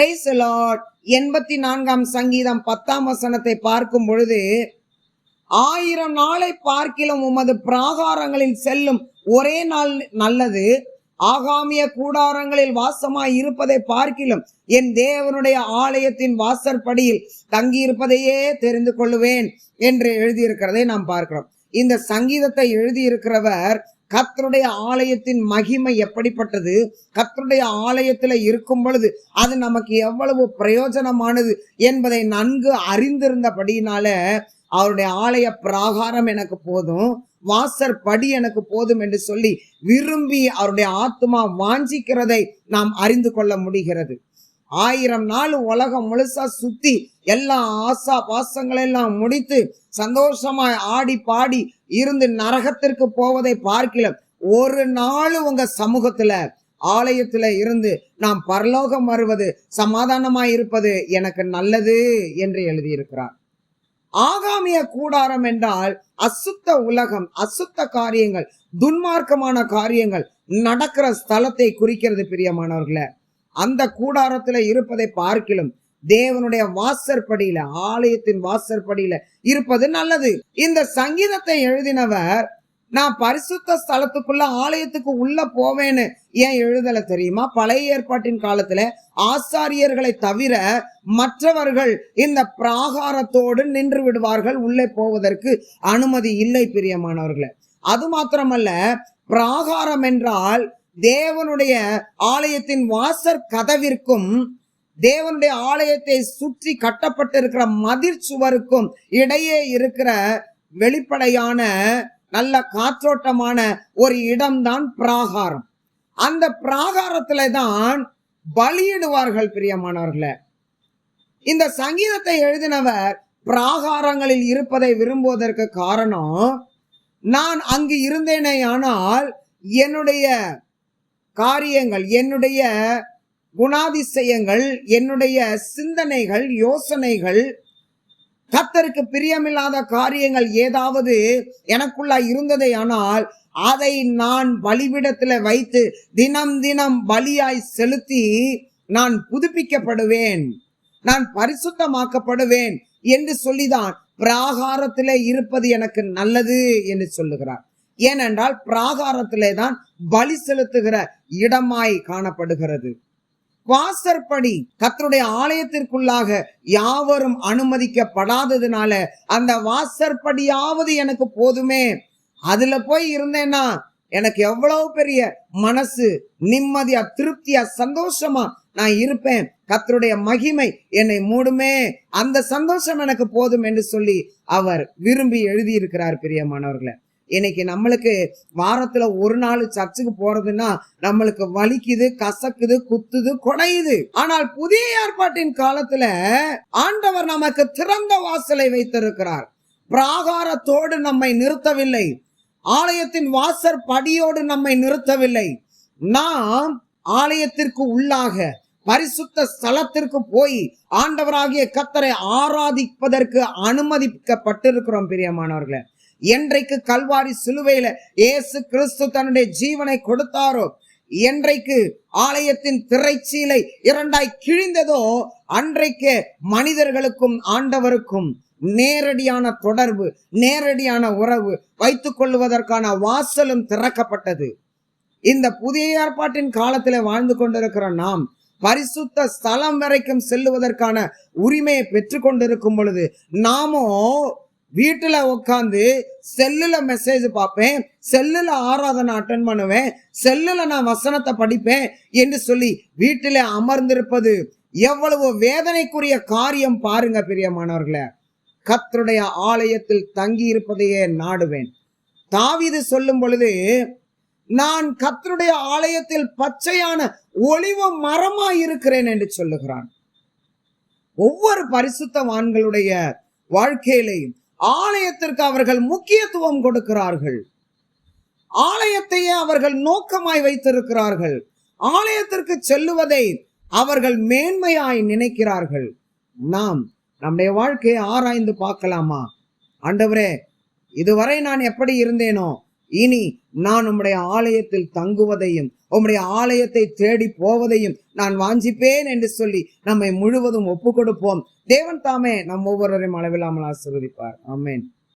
Price Lord எண்பத்தி நான்காம் சங்கீதம் பத்தாம் வசனத்தை பார்க்கும் பொழுது ஆயிரம் நாளை பார்க்கிலும் உமது பிராகாரங்களில் செல்லும் ஒரே நாள் நல்லது. ஆகாமிய கூடாரங்களில் வாசமாய் இருப்பதை பார்க்கிலும் என் தேவனுடைய ஆலயத்தின் வாசற்படியில் தங்கியிருப்பதையே தெரிந்து கொள்ளுவேன் என்று எழுதியிருக்கிறதை நாம் பார்க்கிறோம். இந்த சங்கீதத்தை எழுதியிருக்கிறவர் கத்தருடைய ஆலயத்தின் மகிமை எப்படிப்பட்டது? கத்தருடைய ஆலயத்தில் இருக்கும் பொழுது அது நமக்கு எவ்வளவு பிரயோஜனமானது என்பதை நன்கு அறிந்திருந்தபடியினால அவருடைய ஆலய பிராகாரம் எனக்கு போதும் வாசற் படி எனக்கு போதும் என்று சொல்லி விரும்பி அவருடைய ஆத்மா வாஞ்சிக்கிறதை நாம் அறிந்து கொள்ள முடிகிறது. ஆயிரம் நாள் உலகம் முழுசா சுத்தி எல்லா ஆசா பாசங்களெல்லாம் முடித்து சந்தோஷமாய் ஆடி பாடி இருந்து நரகத்திற்கு போவதை பார்க்கலாம் ஒரு நாள் உங்க சமூகத்துல ஆலயத்துல இருந்து நாம் பரலோகம் வருவது சமாதானமாய் இருப்பது எனக்கு நல்லது என்று எழுதியிருக்கிறார். ஆகாமிய கூடாரம் என்றால் அசுத்த உலகம் அசுத்த காரியங்கள் துன்மார்க்கமான காரியங்கள் நடக்கிற ஸ்தலத்தை குறிக்கிறது பிரியமானவர்களே. அந்த கூடாரத்துல இருப்பதை பார்க்கிலும் தேவனுடைய வாசற்படியில ஆலயத்தின் வாசற்படியில இருப்பது நல்லது. இந்த சங்கீதத்தை எழுதினவர் நான் பரிசுத்த ஸ்தலத்துக்குள்ள ஆலயத்துக்கு உள்ள போவேன்னு ஏன் எழுதல தெரியுமா? பழைய ஏற்பாட்டின் காலத்துல ஆசாரியர்களை தவிர மற்றவர்கள் இந்த பிராகாரத்தோடு நின்று விடுவார்கள் உள்ளே போவதற்கு அனுமதி இல்லை பிரியமானவர்களை. அது மாத்திரமல்ல பிராகாரம் என்றால் தேவனுடைய ஆலயத்தின் வாசற் கதவிற்கும் தேவனுடைய ஆலயத்தை சுற்றி கட்டப்பட்டிருக்கிற மதிர் சுவருக்கும் இடையே இருக்கிற வெளிப்படையான நல்ல காற்றோட்டமான ஒரு இடம்தான் பிராகாரம். அந்த பிராகாரத்துல தான் பலியிடுவார்கள் பிரியமானவர்களே. இந்த சங்கீதத்தை எழுதினவர் பிராகாரங்களில் இருப்பதை விரும்புவதற்கு காரணம் நான் அங்கு இருந்தேனே ஆனால் என்னுடைய காரியங்கள் என்னுடைய குணாதிசயங்கள் என்னுடைய சிந்தனைகள் யோசனைகள் கத்தருக்கு பிரியமில்லாத காரியங்கள் ஏதாவது எனக்குள்ள இருந்ததை ஆனால் அதை நான் பலிபிடத்துல வைத்து தினம் தினம் பலியாய் செலுத்தி நான் புதுப்பிக்கப்படுவேன். நான் பரிசுத்தமாக்கப்படுவேன் என்று சொல்லிதான் பிராகாரத்திலே இருப்பது எனக்கு நல்லது என்று சொல்லுகிறார். ஏனென்றால் பிராகாரத்திலே தான் பலி செலுத்துகிற இடமாய் காணப்படுகிறது. வாசற்படி கத்தருடைய ஆலயத்திற்குள்ளாக யாவரும் அனுமதிக்கப்படாததுனால அந்த வாசற்படியாவது எனக்கு போதுமே. அதுல போய் இருந்தேன்னா எனக்கு எவ்வளவு பெரிய மனசு நிம்மதியா திருப்தியா சந்தோஷமா நான் இருப்பேன். கத்தருடைய மகிமை என்னை மூடுமே. அந்த சந்தோஷம் எனக்கு போதும் என்று சொல்லி அவர் விரும்பி எழுதியிருக்கிறார் பிரியமானவர்களே. இன்னைக்கு நம்மளுக்கு வாரத்துல ஒரு நாள் சர்ச்சுக்கு போறதுன்னா நம்மளுக்கு வலிக்குது கசக்குது குத்துது குடையுது. ஆனால் புதிய ஏற்பாட்டின் காலத்துல ஆண்டவர் நமக்கு திறந்த வாசலை வைத்திருக்கிறார். பிராகாரத்தோடு நம்மை நிறுத்தவில்லை. ஆலயத்தின் வாசற் படியோடு நம்மை நிறுத்தவில்லை. நாம் ஆலயத்திற்கு உள்ளாக பரிசுத்த ஸ்தலத்திற்கு போய் ஆண்டவராகிய கத்தரை ஆராதிப்பதற்கு அனுமதிக்கப்பட்டிருக்கிறோம் பிரியமானவர்களே. என்றைக்கு கல்வாரி சிலுவையில இயேசு கிறிஸ்து தன்னுடைய ஜீவனை கொடுத்தாரோ என்றைக்கு ஆலயத்தின் திரைச்சீலை இரண்டாய் கிழிந்ததோ அன்றைக்கு மனிதர்களுக்கும் ஆண்டவருக்கும் நேரடியான தொடர்பு நேரடியான உறவு வைத்துக் கொள்வதற்கான வாசலும் திறக்கப்பட்டது. இந்த புதிய ஏற்பாட்டின் காலத்தில் வாழ்ந்து கொண்டிருக்கிற நாம் பரிசுத்த ஸ்தலம் வரைக்கும் செல்லுவதற்கான உரிமையை பெற்றுக்கொண்டிருக்கும் பொழுது நாமோ வீட்டில் உட்காந்து செல்லில் மெசேஜ் பார்ப்பேன் செல்லில் ஆராதனை அட்டன் பண்ணுவேன் செல்லில் நான் வசனத்தை படிப்பேன் என்று சொல்லி வீட்டில் அமர்ந்திருப்பது எவ்வளவு வேதனைக்குரிய காரியம் பாருங்க பிரியமானவர்களே. கத்தருடைய ஆலயத்தில் தங்கி இருப்பதையே நாடுவேன். தாவிது சொல்லும் பொழுது நான் கத்தருடைய ஆலயத்தில் பச்சையான ஒளிவ மரமாய் இருக்கிறேன் என்று சொல்லுகிறான். ஒவ்வொரு பரிசுத்தவான்களுடைய வாழ்க்கையிலையும் ஆலயத்திற்கு அவர்கள் முக்கியத்துவம் கொடுக்கிறார்கள். ஆலயத்தையே அவர்கள் நோக்கமாய் வைத்திருக்கிறார்கள். ஆலயத்திற்கு செல்லுவதை அவர்கள் மேன்மையாய் நினைக்கிறார்கள். நாம் நம்முடைய வாழ்க்கையை ஆராய்ந்து பார்க்கலாமா? ஆண்டவரே இதுவரை நான் எப்படி இருந்தேனோ இனி நான் உம்முடைய ஆலயத்தில் தங்குவதையும் உம்முடைய ஆலயத்தை தேடி போவதையும் நான் வாஞ்சிப்பேன் என்று சொல்லி நம்மை முழுவதும் ஒப்பு கொடுப்போம் தேவன் தாமே நம் ஒவ்வொருவரையும் அளவில்லாமல் ஆசிர்வதிப்பார். ஆமேன்.